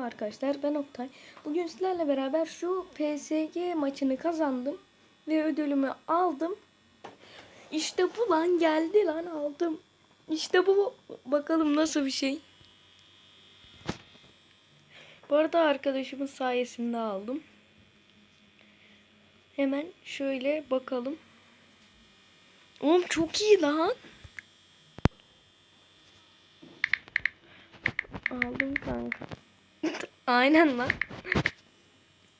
Arkadaşlar ben Oktay. Bugün sizlerle beraber şu PSG maçını kazandım ve ödülümü aldım. İşte bu lan geldi lan aldım. İşte bu bakalım nasıl bir şey. Bu arada arkadaşımın sayesinde aldım. Hemen şöyle bakalım. Oğlum çok iyi lan. Aldım kanka. Aynen lan.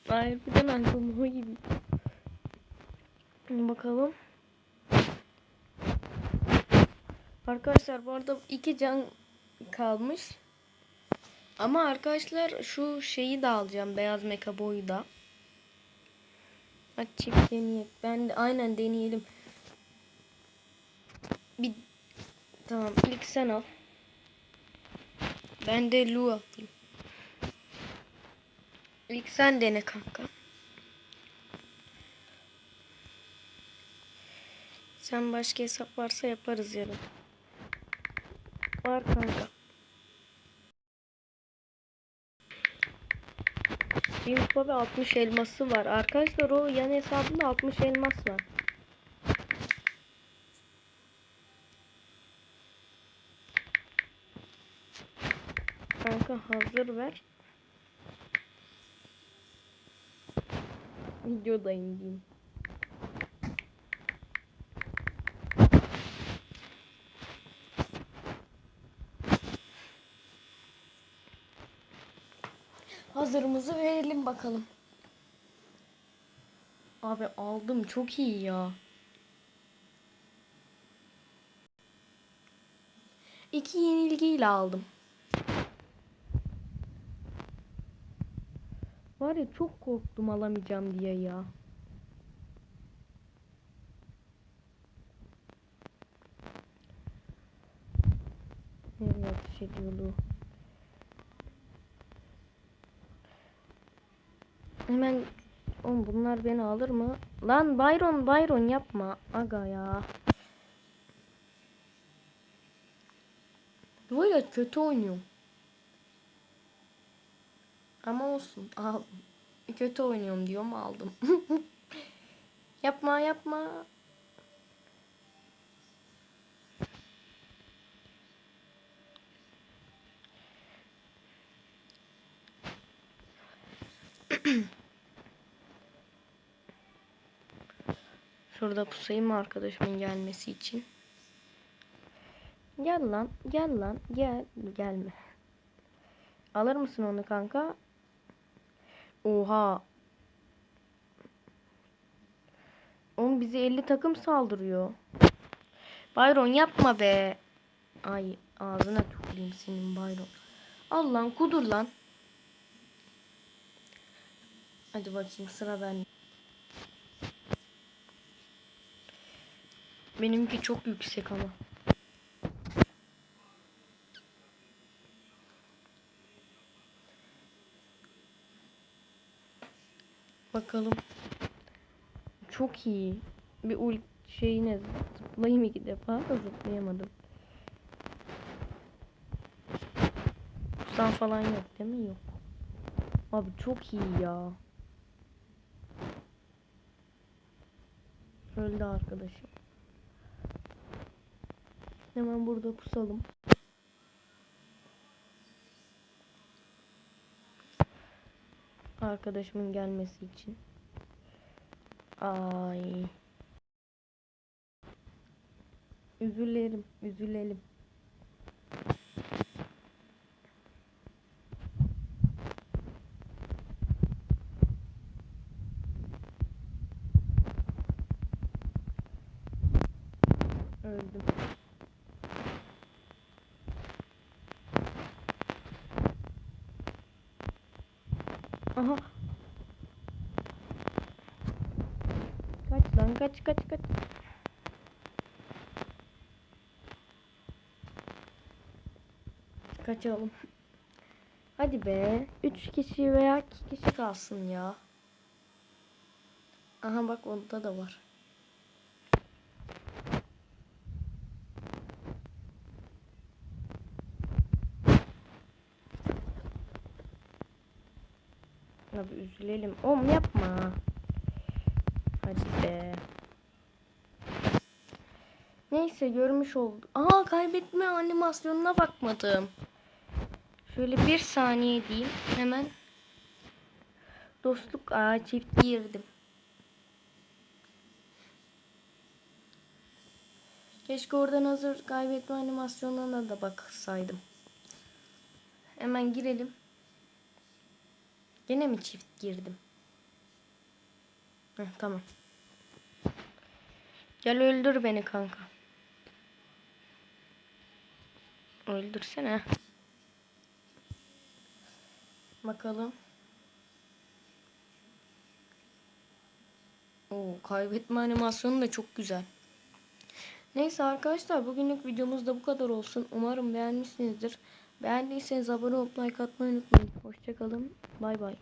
Harbiden aldım o gibi. Bakalım. Arkadaşlar bu arada iki can kalmış. Ama arkadaşlar şu şeyi de alacağım. Beyaz meka boyu da. Hadi çift deneyelim. Ben de aynen deneyelim. Bir tamam ilk sen al. Ben de Lu alayım. İlk sen dene kanka. Sen başka hesap varsa yaparız yarın. Var kanka. Bir ve 60 elması var. Arkadaşlar o yan hesabında 60 elmas var. Kanka hazır ver. Videodayım diyeyim. Hazırımızı verelim bakalım. Abi aldım çok iyi ya. İki yenilgiyle aldım. Var ya çok korktum alamayacağım diye ya. Nereye atış ediyordu? Hemen Oğlum bunlar beni alır mı? Lan Byron Byron yapma. Aga ya. Böyle kötü oynuyorum. Ama olsun. Aldım. Kötü oynuyorum diyorum aldım. yapma yapma. Şurada pusayım arkadaşımın gelmesi için. Gel lan, gel lan, gel, gelme. Alır mısın onu kanka? Oha. Oğlum bizi 50 takım saldırıyor. Bayron yapma be. Ay ağzına tüküreyim senin Bayron. Al lan kudur lan. Hadi bakayım sıra bende. Benimki çok yüksek ama. Bakalım. Çok iyi. Bir ul şeyine zıplayayım iki defa da zıplayamadım. Kusan falan yok değil mi? Yok. Abi çok iyi ya. Öldü arkadaşım. Hemen burada pusalım. Arkadaşımın gelmesi için. Ay. Üzülelim, üzülelim. Öldüm. Aha. Kaç lan kaç kaç kaç. Kaçalım. Hadi be. 3 kişi veya 2 kişi kalsın ya. Aha bak onda da var. Abi üzülelim. Oğlum yapma. Hadi be. Neyse görmüş olduk. Aa kaybetme animasyonuna bakmadım. Şöyle bir saniye diyeyim. Hemen dostluk aa çift girdim. Keşke oradan hazır kaybetme animasyonlarına da baksaydım. Hemen girelim. Gene mi çift girdim? Heh, tamam. Gel öldür beni kanka. Öldürsene. Bakalım. Oo, kaybetme animasyonu da çok güzel. Neyse arkadaşlar bugünlük videomuz da bu kadar olsun. Umarım beğenmişsinizdir. Beğendiyseniz abone olup like atmayı unutmayın. Hoşçakalın. Bay bay.